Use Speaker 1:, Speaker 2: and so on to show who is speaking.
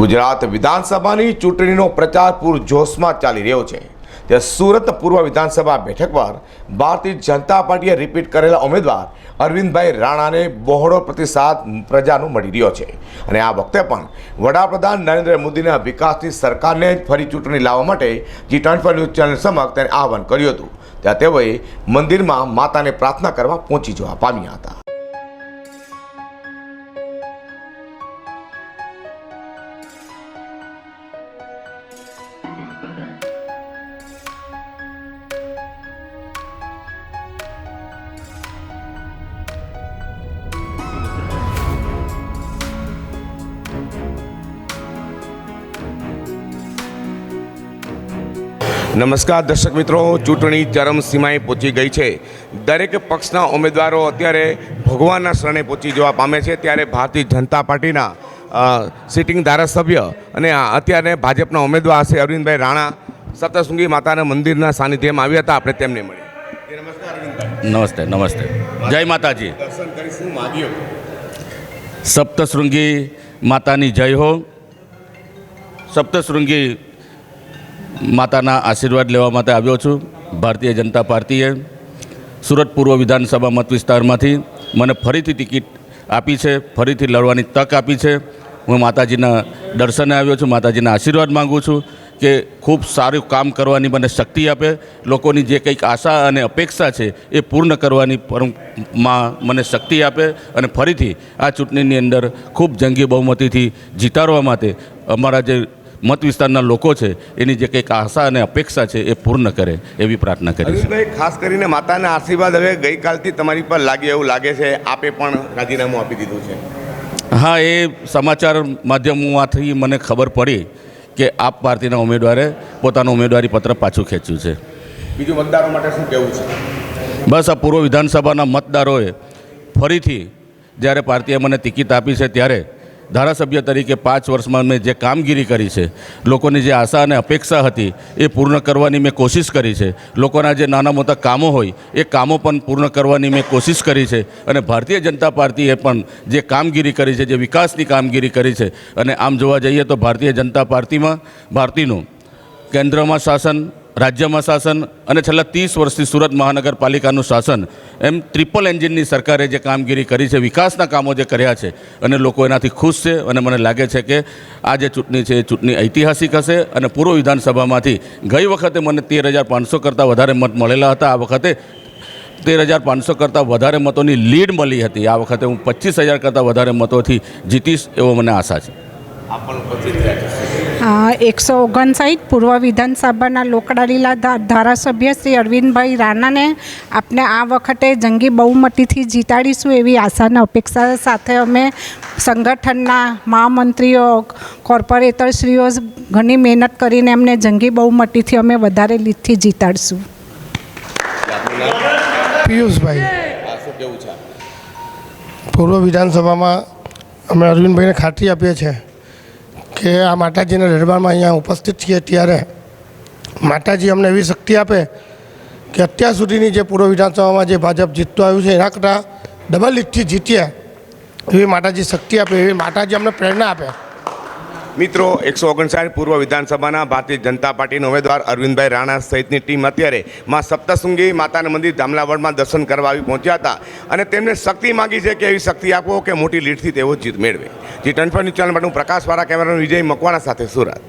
Speaker 1: ગુજરાત વિધાનસભાની ચૂંટણીનો પ્રચાર પૂરજોશમાં ચાલી રહ્યો છે. તે સુરત પૂર્વ વિધાનસભા બેઠક પર ભારતીય જનતા પાર્ટીએ રિપીટ કરેલા ઉમેદવાર અરવિંદભાઈ રાણાને બહોળો પ્રતિસાદ પ્રજાનો મળી રહ્યો છે. અને આ વખતે પણ વડાપ્રધાન નરેન્દ્ર મોદીના વિકાસની સરકારને જ ફરી ચૂંટણી લાવવા માટે જી ટ્વેન્ટી ન્યૂઝ ચેનલ સમક્ષ તેને આહવાન કર્યું હતું. ત્યાં તેઓએ મંદિરમાં માતાને પ્રાર્થના કરવા પહોંચી જવા પામ્યા હતા. નમસ્કાર દર્શક મિત્રો ચૂંટણી ચરમસીમાએ પહોંચી ગઈ છે. દરેક પક્ષના ઉમેદવારો અત્યારે ભગવાનના શરણે પહોંચી જવા પામે છે. ત્યારે ભારતીય જનતા પાર્ટીના સિટિંગ ધારાસભ્ય અને અત્યારે ભાજપના ઉમેદવાર છે અરવિંદભાઈ રાણા સપ્તશૃંગી માતાના મંદિરના સાનિધ્યમાં આવ્યા હતા. આપણે તેમને મળી
Speaker 2: નમસ્તે નમસ્તે. જય માતાજી. સપ્તશૃંગી માતાની જય હો. સપ્તશૃંગી માતાના આશીર્વાદ લેવા માટે આવ્યો છું. ભારતીય જનતા પાર્ટીએ સુરત પૂર્વ વિધાનસભા મત વિસ્તારમાંથી મને ફરીથી ટિકિટ આપી છે, ફરીથી લડવાની તક આપી છે. હું માતાજીના દર્શને આવ્યો છું, માતાજીના આશીર્વાદ માગું છું કે ખૂબ સારું કામ કરવાની મને શક્તિ આપે. લોકોની જે કંઈક આશા અને અપેક્ષા છે એ પૂર્ણ કરવાની પરમમાં મને શક્તિ આપે અને ફરીથી આ ચૂંટણીની અંદર ખૂબ જંગી બહુમતીથી જીતાડવા માટે અમારા જે મત વિસ્તારના લોકો છે એની જે કંઈક આશા અને અપેક્ષા છે એ પૂર્ણ કરે એવી પ્રાર્થના
Speaker 1: કરી ખાસ કરીને માતાના આશીર્વાદ હવે ગઈકાલથી તમારી પર લાગે એવું લાગે છે આપે પણ રાજીનામું આપી દીધું છે.
Speaker 2: હા એ સમાચાર માધ્યમોમાંથી મને ખબર પડી કે આપ પાર્ટીના ઉમેદવારે પોતાનું ઉમેદવારી પત્ર પાછું ખેંચ્યું છે.
Speaker 1: બીજું મતદારો માટે શું કહેવું છે?
Speaker 2: બસ આ પૂર્વ વિધાનસભાના મતદારોએ ફરીથી જ્યારે પાર્ટીએ મને ટિકિટ આપી છે ત્યારે ધારાસભ્ય તરીકે પાંચ વર્ષમાં મેં જે કામગીરી કરી છે, લોકોની જે આશા અને અપેક્ષા હતી, એ પૂર્ણ કરવાની મેં કોશિશ કરી છે. લોકોના જે નાના મોટા કામો હોય, એ કામો પણ પૂર્ણ કરવાની મેં કોશિશ કરી છે. અને ભારતીય જનતા પાર્ટીએ પણ જે કામગીરી કરી છે, જે વિકાસની કામગીરી કરી છે, અને આમ જોવા જઈએ તો ભારતીય જનતા પાર્ટીમાં ભારતીયનું કેન્દ્રમાં શાસન રાજ્યમાં શાસન અને છેલ્લા ત્રીસ વર્ષથી સુરત મહાનગરપાલિકાનું શાસન, એમ ટ્રિપલ એન્જિનની સરકારે જે કામગીરી કરી છે, વિકાસના કામો જે કર્યા છે, અને લોકો એનાથી ખુશ છે અને મને લાગે છે કે આ જે ચૂંટણી છે, એ ચૂંટણી ઐતિહાસિક હશે અને પૂર્વ વિધાનસભામાંથી ગઈ વખતે મને તેર હજાર પાંચસો કરતાં વધારે મત મળેલા હતા. આ વખતે તેર હજાર પાંચસો કરતાં વધારે મતોની લીડ મળી હતી. આ વખતે હું પચીસ હજાર કરતાં વધારે મતોથી જીતીશ એવો મને આશા છે.
Speaker 3: એકસો ઓગણસાઠ પૂર્વ વિધાનસભાના લોકડાલીલા ધારાસભ્ય શ્રી અરવિંદભાઈ રાણાને આપણે આ વખતે જંગી બહુમતીથી જીતાડીશું એવી આશા અને અપેક્ષા સાથે અમે સંગઠનના મહામંત્રીઓ કોર્પોરેટરશ્રીઓ ઘણી મહેનત કરીને એમને જંગી બહુમતીથી અમે વધારે લીધથી જીતાડશું.
Speaker 4: પિયુષભાઈ, પૂર્વ વિધાનસભામાં અમે અરવિંદભાઈને ખાતરી આપીએ છીએ. કે આ માતાજીના દરબારમાં અહીંયા ઉપસ્થિત છીએ ત્યારે માતાજી અમને એવી શક્તિ આપે કે અત્યાર સુધીની જે પૂર્વ વિધાનસભામાં જે ભાજપ જીતતું આવ્યું છે, એના કરતાં ડબલ લીટથી જીતીએ એવી માતાજી શક્તિ આપે, એવી માતાજી અમને પ્રેરણા આપે.
Speaker 1: મિત્રો, એકસો ઓગણસાઠ પૂર્વ વિધાનસભાના ભારતીય જનતા પાર્ટીના ઉમેદવાર અરવિંદભાઈ રાણા સહિતની ટીમ અત્યારે માં સપ્તશૃંગી માતાના મંદિર ધામલાવડમાં દર્શન કરવા આવી પહોંચ્યા હતા અને તેમને શક્તિ માગી છે કે એવી શક્તિ આપો કે મોટી લીડથી તેઓ જીત મેળવે. જી ટ્વેન્ટી ચેનલ માટે હું પ્રકાશવાળા કેમેરાનો વિજય મકવાણા સાથે સુરત.